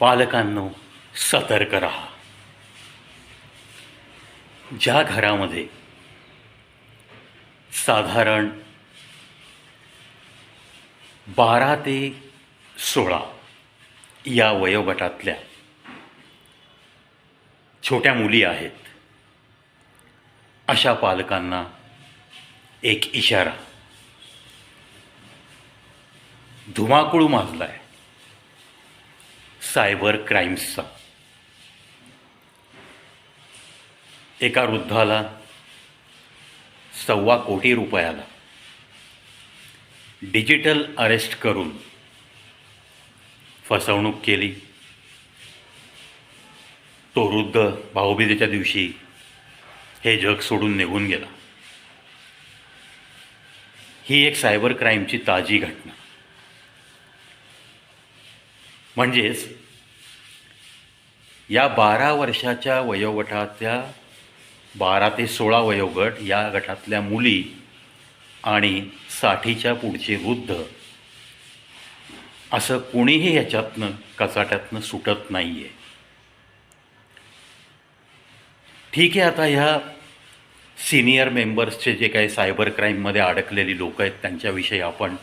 पालकांनो सतर्क राहा. ज्या घरामध्ये साधारण बारा ते सोळा या वयोगटातल्या छोट्या मुली आहेत अशा पालकांना एक इशारा. धुमाकूळ माजलाय. सायबर क्राईम्सचा. एका वृद्धाला सव्वा कोटी रुपयाला डिजिटल अरेस्ट करून फसवणूक केली. तो वृद्ध भाऊबीजेच्या दिवशी हे जग सोडून निघून गेला. ही एक सायबर क्राईमची ताजी घटना. म्हणजेच या बारा वर्षाच्या वयोगटातल्या बारा ते सोळा वयोगट या गटातल्या मुली आणि साठीच्या पुढचे वृद्ध असं कोणीही ह्याच्यातनं कचाट्यातनं सुटत नाही आहे ठीक आहे आता ह्या सिनियर मेंबर्सचे जे काही सायबर क्राईममध्ये अडकलेली लोक आहेत त्यांच्याविषयी आपण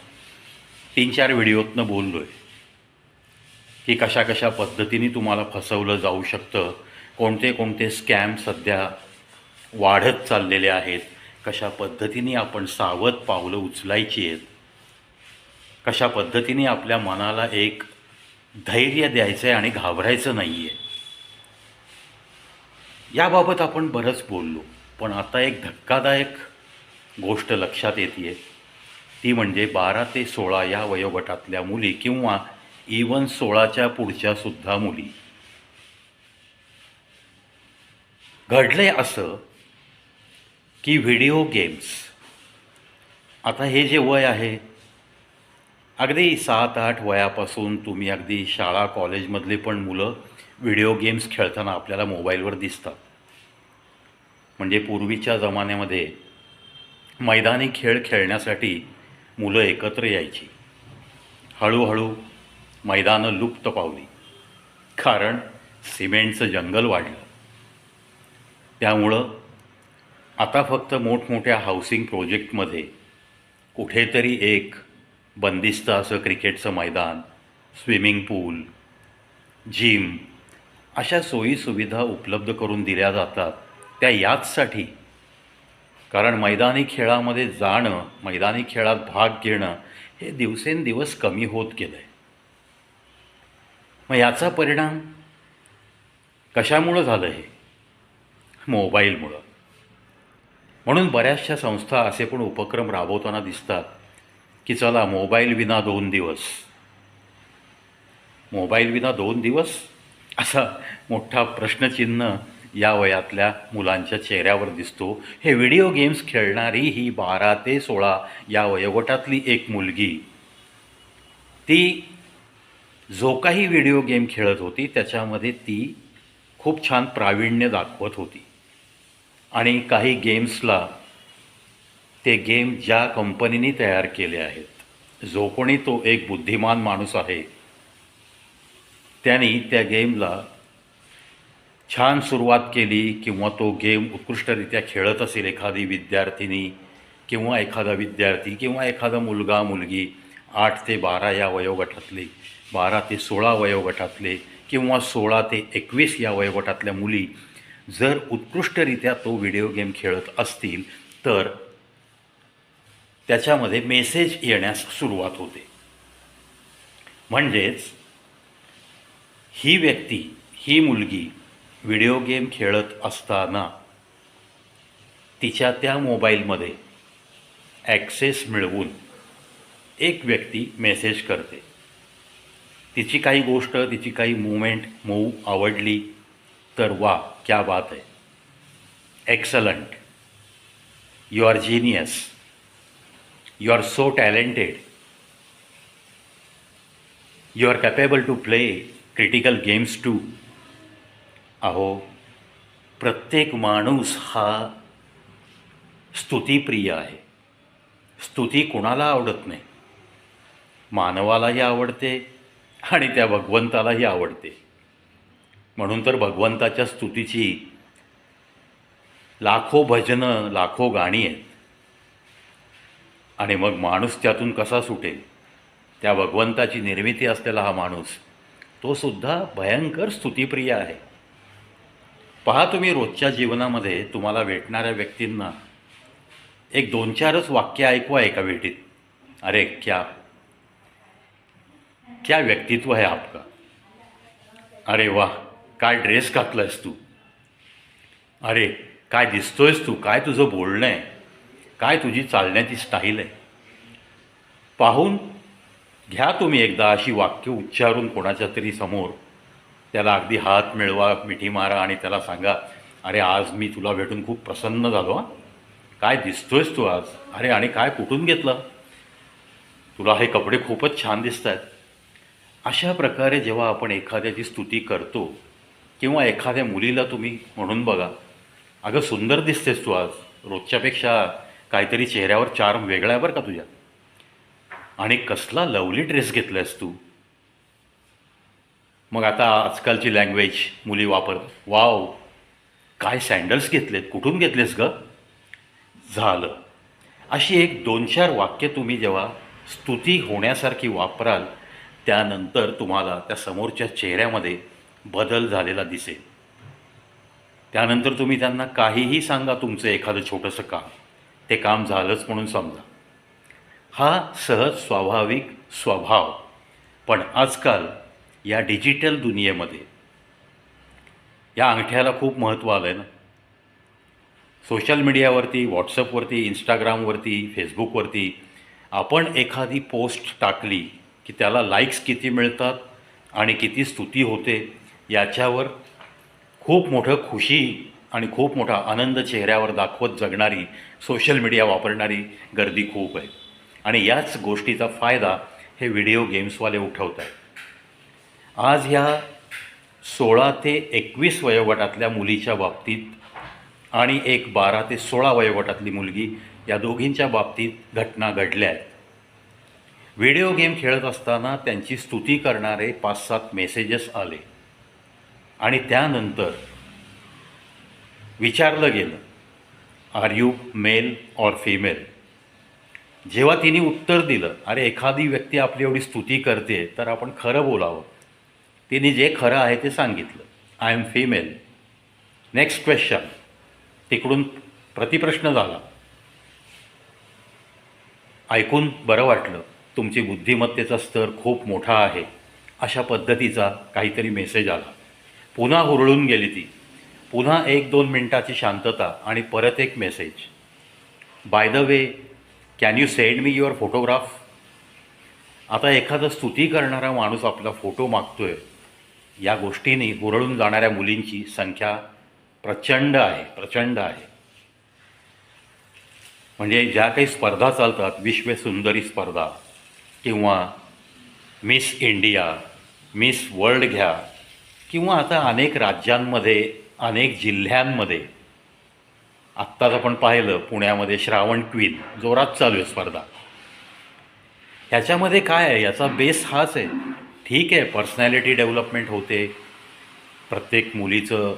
तीन चार व्हिडिओतनं बोललो आहे की कशा कशा पद्धतीने तुम्हाला फसवलं जाऊ शकतं कोणते कोणते स्कॅम सध्या वाढत चाललेले आहेत कशा पद्धतीने आपण सावध पावलं उचलायची आहेत कशा पद्धतीने आपल्या मनाला एक धैर्य द्यायचं आहे आणि घाबरायचं नाही आहे याबाबत आपण बरंच बोललो पण आता एक धक्कादायक गोष्ट लक्षात येते ती म्हणजे बारा ते सोळा या वयोगटातल्या मुली किंवा इवन सोळाच्या पुढच्या सुद्धा मुली. घडले असं की व्हिडिओ गेम्स. आता हे जे वय आहे अगदी सात आठ वयापासून तुम्ही अगदी शाळा कॉलेजमधले पण मुलं व्हिडिओ गेम्स खेळताना आपल्याला मोबाईलवर दिसतात. म्हणजे पूर्वीच्या जमान्यामध्ये मैदानी खेळ खेळण्यासाठी मुलं एकत्र यायची. हळूहळू मैदानं लुप्त पावली. कारण सिमेंटचं जंगल वाढलं. त्यामुळं आता फक्त मोठमोठ्या हाऊसिंग प्रोजेक्टमध्ये कुठेतरी एक बंदिस्त असं क्रिकेटचं मैदान स्विमिंग पूल जिम अशा सोयीसुविधा उपलब्ध करून दिल्या जातात त्या याचसाठी. कारण मैदानी खेळामध्ये जाणं मैदानी खेळात भाग घेणं हे दिवसेंदिवस कमी होत गेलं आहे मग याचा परिणाम कशामुळं झालं हे? मोबाईलमुळं. म्हणून बऱ्याचशा संस्था असे पण उपक्रम राबवताना दिसतात की चला मोबाईल विना दोन दिवस. मोबाईल विना दोन दिवस? असा मोठा प्रश्नचिन्ह या वयातल्या मुलांच्या चेहऱ्यावर दिसतो. हे व्हिडिओ गेम्स खेळणारी ही बारा ते सोळा या वयोगटातली एक मुलगी ती जो काही व्हिडिओ गेम खेळत होती त्याच्यामध्ये ती खूप छान प्रावीण्य दाखवत होती. आणि काही गेम्सला ते गेम ज्या कंपनीने तयार केले आहेत जो कोणी तो एक बुद्धिमान माणूस आहे त्यांनी त्या गेमला छान सुरुवात केली किंवा तो गेम उत्कृष्टरित्या खेळत असेल एखादी विद्यार्थिनी किंवा एखादा विद्यार्थी किंवा एखादा मुलगा मुलगी आठ ते बारा या वयोगटातली बारा ते सोळा वयोगटातले किंवा सोळा ते एकवीस या वयोगटातल्या मुली जर उत्कृष्टरित्या तो व्हिडिओ गेम खेळत असतील तर त्याच्यामध्ये मेसेज येण्यास सुरुवात होते. म्हणजेच ही व्यक्ती ही मुलगी व्हिडिओ गेम खेळत असताना तिच्या त्या मोबाईलमध्ये ॲक्सेस मिळवून एक व्यक्ती मेसेज करते. तिची काही गोष्ट तिची काही मुवमेंट मूव आवडली तर वा क्या बात आहे excellent you are genius you are so talented you are capable to play critical games too अहो प्रत्येक माणूस हा स्तुतीप्रिय आहे. स्तुती कोणाला आवडत नाही? मानवालाही आवडते आणि त्या भगवंतालाही आवडते. म्हणून तर भगवंताच्या स्तुतीची लाखो भजनं लाखो गाणी आहेत. आणि मग माणूस त्यातून कसा सुटेल? त्या भगवंताची निर्मिती असलेला हा माणूस तो सुद्धा भयंकर स्तुतिप्रिय आहे. पहा तुम्ही रोजच्या जीवनामध्ये तुम्हाला भेटणाऱ्या व्यक्तींना एक दोन चारच वाक्य ऐकवा एका भेटीत. अरे क्या क्या व्यक्तित्व है आपका? अरे वाह काय ड्रेस घातलायस तू? अरे काय दिसतोयस तू? काय तुझं बोलणं आहे? काय तुझी चालण्याची स्टाईल आहे? पाहून घ्या तुम्ही एकदा अशी वाक्य उच्चारून कोणाच्या तरी समोर. त्याला अगदी हात मिळवा मिठी मारा आणि त्याला सांगा अरे आज मी तुला भेटून खूप प्रसन्न झालो हां. काय दिसतोयस तू आज? अरे आणि काय कुठून घेतलं? तुला हे कपडे खूपच छान दिसत आहेत अशा प्रकारे जेव्हा आपण एखाद्याची स्तुती करतो किंवा एखाद्या मुलीला तुम्ही म्हणून बघा अगं सुंदर दिसतेस तू आज. रोजच्यापेक्षा काहीतरी चेहऱ्यावर चार्म वेगळा आहे बरं का तुझ्या. आणि कसला लवली ड्रेस घेतलायस तू. मग आता आजकालची लँग्वेज मुली वापर वाव काय सँडल्स घेतलेत? कुठून घेतलेस ग? झालं. अशी एक दोन चार वाक्य तुम्ही जेव्हा स्तुती होण्यासारखी वापराल त्यानंतर तुम्हाला त्या समोरच्या चेहऱ्यामध्ये बदल झालेला दिसेल. त्यानंतर तुम्ही त्यांना काहीही सांगा तुमचं एखादं छोटंसं काम. ते काम झालंच म्हणून समजा. हा सहज स्वाभाविक स्वभाव. पण आजकाल या डिजिटल दुनियेमध्ये या अंगठ्याला खूप महत्त्व आलं आहे ना. सोशल मीडियावरती व्हॉट्सअपवरती इंस्टाग्रामवरती फेसबुकवरती आपण एखादी पोस्ट टाकली की त्याला लाईक्स किती मिळतात आणि किती स्तुती होते याच्यावर खूप मोठं खुशी आणि खूप मोठा आनंद चेहऱ्यावर दाखवत जगणारी सोशल मीडिया वापरणारी गर्दी खूप आहे. आणि याच गोष्टीचा फायदा हे व्हिडिओ गेम्सवाले उठवत आहेत आज ह्या सोळा ते एकवीस वयोगटातल्या मुलीच्या बाबतीत आणि एक बारा ते सोळा वयोगटातली मुलगी या दोघींच्या बाबतीत घटना घडल्या आहेत. व्हिडिओ गेम खेळत असताना त्यांची स्तुती करणारे पाच सात मेसेजेस आले. आणि त्यानंतर विचारलं गेलं are you male or female जेव्हा तिने उत्तर दिलं अरे एखादी व्यक्ती आपली एवढी स्तुती करते तर आपण खरं बोलावं. तिने जे खरं आहे ते सांगितलं I am female next question तिकडून प्रतिप्रश्न झाला. ऐकून बरं वाटलं. तुमची बुद्धिमत्तेचा स्तर खूप मोठा आहे. अशा पद्धतीचा काहीतरी मेसेज आला. पुन्हा हुरळून गेली ती. पुन्हा एक दोन मिनटाची शांतता आणि परत एक message by the way can you send me your photograph आता एखादा स्तुती करणारा माणूस आपला फोटो मागतोय. या गोष्टीने हुरळून जाणाऱ्या मुलींची संख्या प्रचंड आहे प्रचंड आहे. म्हणजे ज्या काही स्पर्धा चालतात विश्व सुंदरी स्पर्धा किंवा मिस इंडिया मिस वर्ल्ड घ्या किंवा आता अनेक राज्यांमध्ये अनेक जिल्ह्यांमध्ये. आत्ताच आपण पाहिलं पुण्यामध्ये श्रावण क्वीन जोरात चालू आहे स्पर्धा. ह्याच्यामध्ये काय आहे? याचा बेस हाच आहे. ठीक आहे पर्सनॅलिटी डेव्हलपमेंट होते. प्रत्येक मुलीचं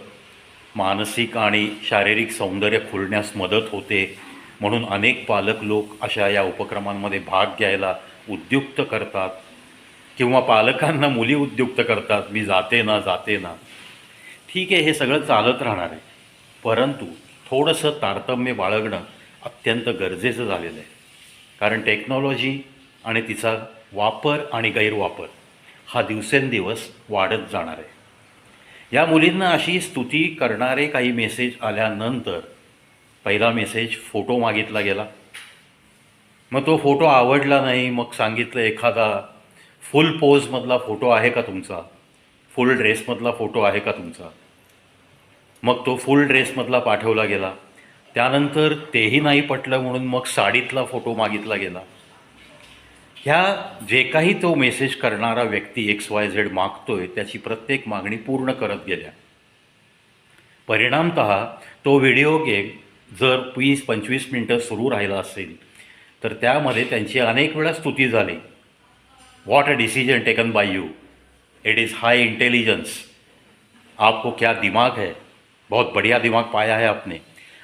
मानसिक आणि शारीरिक सौंदर्य खुलण्यास मदत होते. म्हणून अनेक पालक लोक अशा या उपक्रमांमध्ये भाग घ्यायला उद्युक्त करतात किंवा पालकांना मुली उद्युक्त करतात मी जाते ना जाते ना. ठीक आहे हे सगळं चालत राहणार आहे. परंतु थोडंसं तारतम्य बाळगणं अत्यंत गरजेचं झालेलं आहे. कारण टेक्नॉलॉजी आणि तिचा वापर आणि गैरवापर हा दिवसेंदिवस वाढत जाणार आहे. या मुलींना अशी स्तुती करणारे काही मेसेज आल्यानंतर पहिला मेसेज फोटो मागितला गेला. मग तो फोटो आवडला नाही मग सांगितलं एखादा फुल पोजमधला फोटो आहे का तुमचा? फुल ड्रेसमधला फोटो आहे का तुमचा? मग तो फुल ड्रेसमधला पाठवला गेला. त्यानंतर तेही नाही पटलं म्हणून मग साडीतला फोटो मागितला गेला. ह्या जे काही तो मेसेज करणारा व्यक्ती एक्स वाय झेड मागतोय त्याची प्रत्येक मागणी पूर्ण करत गेल्या. परिणामत तो व्हिडिओ गेम जर वीस पंचवीस मिनटं सुरू राहिला असेल तर त्यामध्ये त्यांची अनेक वेळा स्तुती झाली. What a decision taken by you it is high intelligence आपको क्या दिमाग है? बहुत बढिया दिमाग पाया है आपने.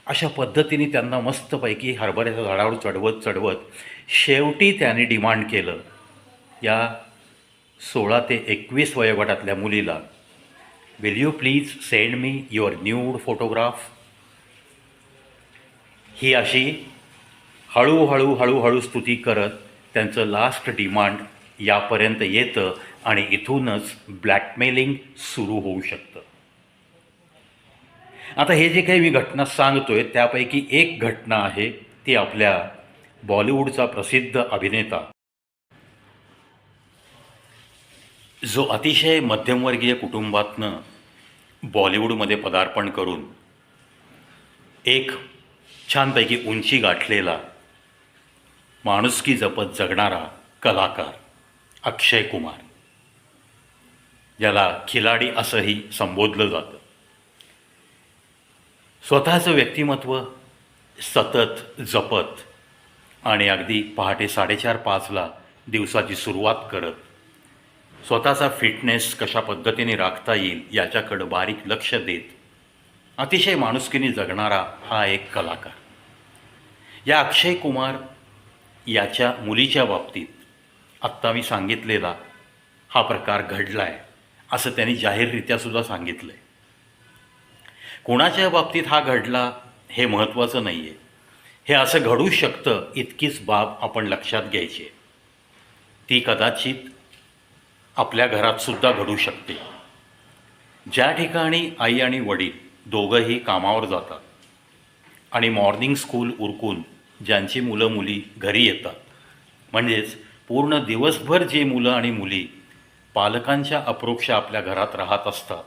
अशा पद्धतीने त्यांना मस्तपैकी हरभऱ्याच्या झाडावर चढवत चढवत शेवटी त्याने डिमांड केलं. या सोळा ते एकवीस वयोगटातल्या मुलीला will you please send me your nude photograph ही अशी हळूहळू हळूहळू स्तुती करत त्यांचं लास्ट डिमांड यापर्यंत येतं आणि इथूनच ब्लॅकमेलिंग सुरू होऊ शकतं. आता हे जे काही मी घटना सांगतोय त्यापैकी एक घटना आहे ती आपल्या बॉलिवूडचा प्रसिद्ध अभिनेता. जो अतिशय मध्यमवर्गीय कुटुंबातनं बॉलिवूडमध्ये पदार्पण करून एक छानपैकी उंची गाठलेला माणुसकी जपत जगणारा कलाकार अक्षय कुमार. ज्याला खिलाडी असंही संबोधलं जातं. स्वतःचं व्यक्तिमत्व सतत जपत आणि अगदी पहाटे साडेचार पाचला दिवसाची सुरुवात करत स्वतःचा फिटनेस कशा पद्धतीने राखता येईल याच्याकडं बारीक लक्ष देत अतिशय माणुसकीने जगणारा हा एक कलाकार. या अक्षय कुमार याच्या मुलीच्या बाबतीत आत्ता मी सांगितलेला हा प्रकार घडला आहे असं त्यांनी जाहीररित्यासुद्धा सांगितलं आहे कोणाच्या बाबतीत हा घडला हे महत्त्वाचं नाही आहे हे असं घडू शकतं इतकीच बाब आपण लक्षात घ्यायची. ती कदाचित आपल्या घरातसुद्धा घडू शकते. ज्या ठिकाणी आई आणि वडील दोघंही कामावर जातात आणि मॉर्निंग स्कूल उरकून ज्यांची मुलं मुली घरी येतात. म्हणजेच पूर्ण दिवसभर जे मुलं आणि मुली पालकांच्या अप्रोक्ष आपल्या घरात राहत असतात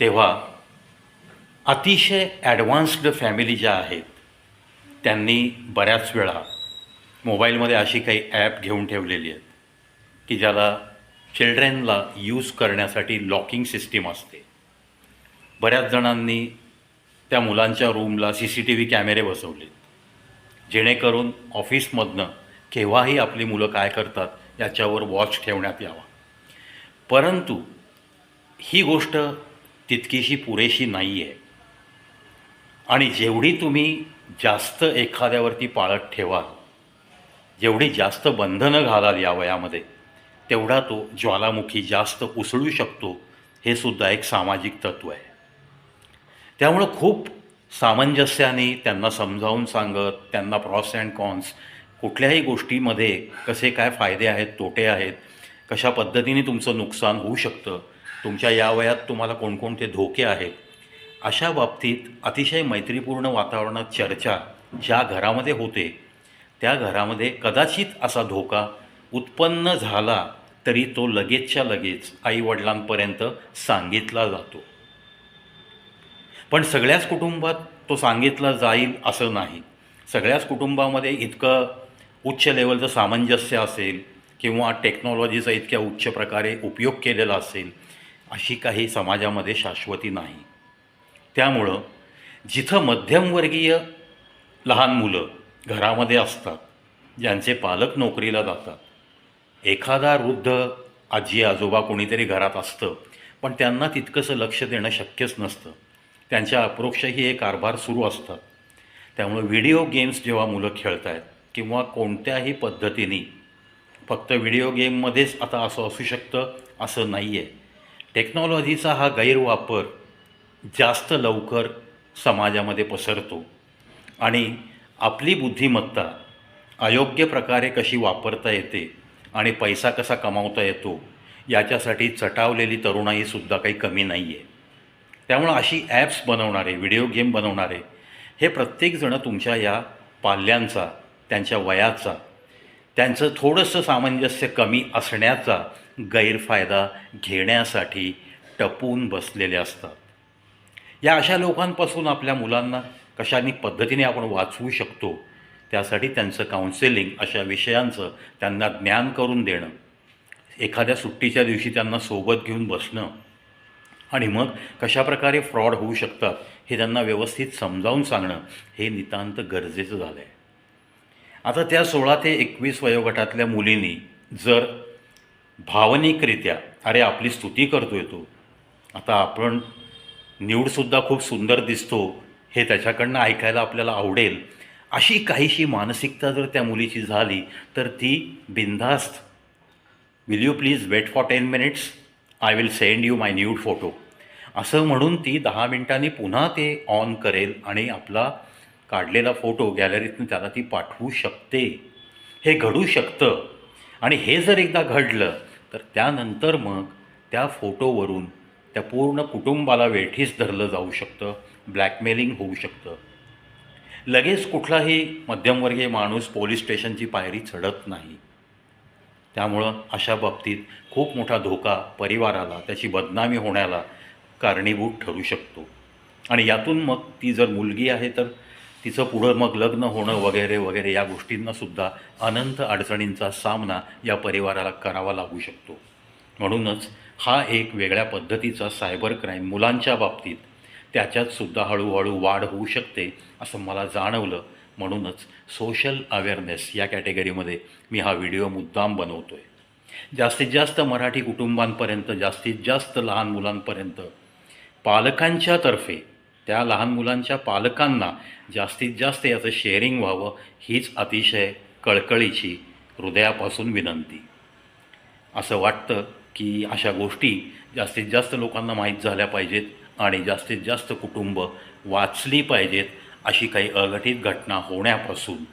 तेव्हा अतिशय ॲडव्हान्स्ड फॅमिली ज्या आहेत त्यांनी बऱ्याच वेळा मोबाईलमध्ये अशी काही ॲप घेऊन ठेवलेली आहेत की ज्याला चिल्ड्रेनला यूज करण्यासाठी लॉकिंग सिस्टीम असते. बऱ्याच जणांनी त्या मुलांच्या रूमला सी सी टी व्ही कॅमेरे बसवलेत. जेणेकरून ऑफिसमधनं केव्हाही आपली मुलं काय करतात याच्यावर वॉच ठेवण्यात यावा. परंतु ही गोष्ट तितकीशी पुरेशी नाही आहे आणि जेवढी तुम्ही जास्त एखाद्यावरती पाळत ठेवाल जेवढी जास्त बंधनं घालाल या वयामध्ये तेवढा तो ज्वालामुखी जास्त उसळू शकतो हे सुद्धा एक सामाजिक तत्त्व आहे. त्यामुळं खूप सामंजस्याने त्यांना समजावून सांगत त्यांना प्रॉस अँड कॉन्स कुठल्याही गोष्टीमध्ये कसे काय फायदे आहेत तोटे आहेत कशा पद्धतीने तुमचं नुकसान होऊ शकतं तुमच्या या वयात तुम्हाला कोणकोणते धोके आहेत अशा बाबतीत अतिशय मैत्रीपूर्ण वातावरणात चर्चा ज्या घरामध्ये होते त्या घरामध्ये कदाचित असा धोका उत्पन्न झाला तरी तो लगेचच्या लगेच आईवडिलांपर्यंत सांगितला जातो. पण सगळ्याच कुटुंबात तो सांगितला जाईल असं नाही. सगळ्याच कुटुंबामध्ये इतकं उच्च लेवलचं सामंजस्य असेल किंवा टेक्नॉलॉजीचा इतक्या उच्च प्रकारे उपयोग केलेला असेल अशी काही समाजामध्ये शाश्वती नाही. त्यामुळं जिथं मध्यमवर्गीय लहान मुलं घरामध्ये असतात ज्यांचे पालक नोकरीला जातात एखादा वृद्ध आजी आजोबा कोणीतरी घरात असतं पण त्यांना तितकंसं लक्ष देणं शक्यच नसतं. त्यांच्या अप्रोक्षही हे कारभार सुरू असतात. त्यामुळे व्हिडिओ गेम्स जेव्हा मुलं खेळत आहेत किंवा कोणत्याही पद्धतीने फक्त व्हिडिओ गेममध्येच आता असं असू शकतं असं नाही आहे टेक्नॉलॉजीचा हा गैरवापर जास्त लवकर समाजामध्ये पसरतो आणि आपली बुद्धिमत्ता अयोग्य प्रकारे कशी वापरता येते आणि पैसा कसा कमावता येतो याच्यासाठी चटावलेली तरुणाईसुद्धा काही कमी नाही आहे त्यामुळं अशी ॲप्स बनवणारे व्हिडिओ गेम बनवणारे हे प्रत्येकजणं तुमच्या या पाल्यांचा त्यांच्या वयाचा त्यांचं थोडंसं सामंजस्य कमी असण्याचा गैरफायदा घेण्यासाठी टपून बसलेले असतात. या अशा लोकांपासून आपल्या मुलांना कशाने पद्धतीने आपण वाचवू शकतो त्यासाठी त्यांचं काउन्सेलिंग अशा विषयांचं त्यांना ज्ञान करून देणं एखाद्या सुट्टीच्या दिवशी त्यांना सोबत घेऊन बसणं आणि मग कशाप्रकारे फ्रॉड होऊ शकतात हे त्यांना व्यवस्थित समजावून सांगणं हे नितांत गरजेचं झालं आहे आता त्या सोळा ते एकवीस वयोगटातल्या मुलींनी जर भावनिकरित्या अरे आपली स्तुती करतोय तो. आता आपण न्यूडसुद्धा खूप सुंदर दिसतो हे त्याच्याकडनं ऐकायला आपल्याला आवडेल. अशी काहीशी मानसिकता जर त्या मुलीची झाली तर ती बिनधास्त. Will you please wait for ten minutes I will send you my nude photo असं म्हणून ती दहा मिनिटांनी पुन्हा ते ऑन करेल आणि आपला काढलेला फोटो गॅलरीतून त्याला ती पाठवू शकते. हे घडू शकतं. आणि हे जर एकदा घडलं तर त्यानंतर मग त्या फोटोवरून त्या पूर्ण कुटुंबाला वेठीस धरलं जाऊ शकतं ब्लॅकमेलिंग होऊ शकतं. लगेच कुठलाही मध्यमवर्गीय माणूस पोलीस स्टेशनची पायरी चढत नाही. त्यामुळं अशा बाबतीत खूप मोठा धोका परिवाराला त्याची बदनामी होण्याला कारणीभूत ठरू शकतो. आणि यातून मग ती जर मुलगी आहे तर तिचं पुढं मग लग्न होणं वगैरे वगैरे या गोष्टींनासुद्धा अनंत अडचणींचा सामना या परिवाराला करावा लागू शकतो. म्हणूनच हा एक वेगळ्या पद्धतीचा सायबर क्राईम मुलांच्या बाबतीत त्याच्यातसुद्धा हळूहळू वाढ होऊ शकते असं मला जाणवलं. म्हणूनच सोशल अवेअरनेस या कॅटेगरीमध्ये मी हा व्हिडिओ मुद्दाम बनवतो आहे जास्तीत जास्त मराठी कुटुंबांपर्यंत जास्तीत जास्त लहान मुलांपर्यंत पालकांच्यातर्फे त्या लहान मुलांच्या पालकांना जास्तीत जास्त याचं शेअरिंग व्हावं हीच अतिशय कळकळीची हृदयापासून विनंती. असं वाटतं की अशा गोष्टी जास्तीत जास्त लोकांना माहीत झाल्या पाहिजेत आणि जास्तीत जास्त कुटुंब वाचली पाहिजेत अशी काही अघटित घटना होण्यापासून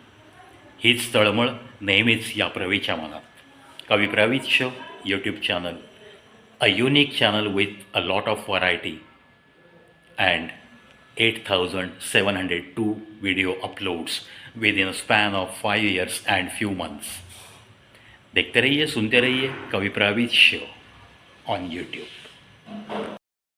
हीच तळमळ नेहमीच या प्रवीच्या मनात. Kavi Praveet show YouTube channel a unique channel with a lot of variety and eight thousand seven hundred two video uploads within a span of five years and few months देखते रहिए सुनते रहिए कवि प्रवीत शो ऑन यूट्यूब